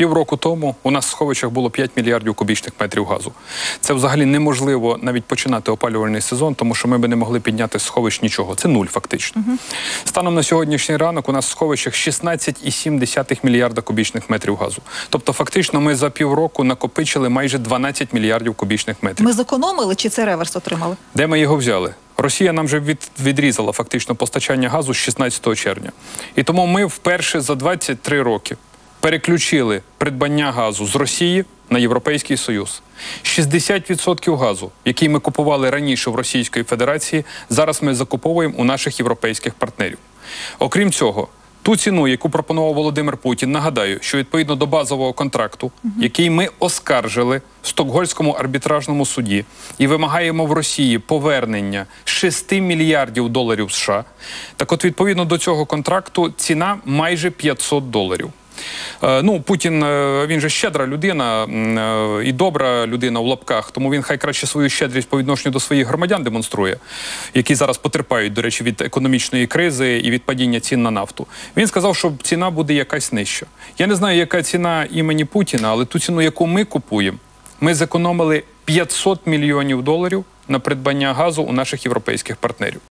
Півроку тому у нас в сховищах було 5 мільярдів кубічних метрів газу. Це взагалі неможливо навіть починати опалювальний сезон, тому що ми би не могли підняти з сховищ нічого. Це нуль фактично. Станом на сьогоднішній ранок у нас в сховищах 16,7 мільярда кубічних метрів газу. Тобто, фактично, ми за півроку накопичили майже 12 мільярдів кубічних метрів. Ми зекономили чи це реверс отримали? Де ми його взяли? Росія нам вже від, відрізала фактично постачання газу з 16 червня. І тому ми вперше за 23 роки переключили придбання газу з Росії на Європейський Союз. 60% газу, який ми купували раніше в Російської Федерації, зараз ми закуповуємо у наших європейських партнерів. Окрім цього, ту ціну, яку пропонував Володимир Путін, нагадаю, що відповідно до базового контракту, який ми оскаржили в Стокгольському арбітражному суді, і вимагаємо в Росії повернення 6 мільярдів доларів США. Так, от, відповідно до цього контракту, ціна майже 500 доларів. Е, Ну, Путін е, він же щедра людина е, і добра людина в лапках, тому він хай краще свою щедрість по відношенню до своїх громадян демонструє, які зараз потерпають, до речі, від економічної кризи і від падіння цін на нафту. Він сказав, що ціна буде якась нижча. Я не знаю, яка ціна імені Путіна, але ту ціну, яку ми купуємо, ми зекономили 500 мільйонів доларів на придбання газу у наших європейських партнерів.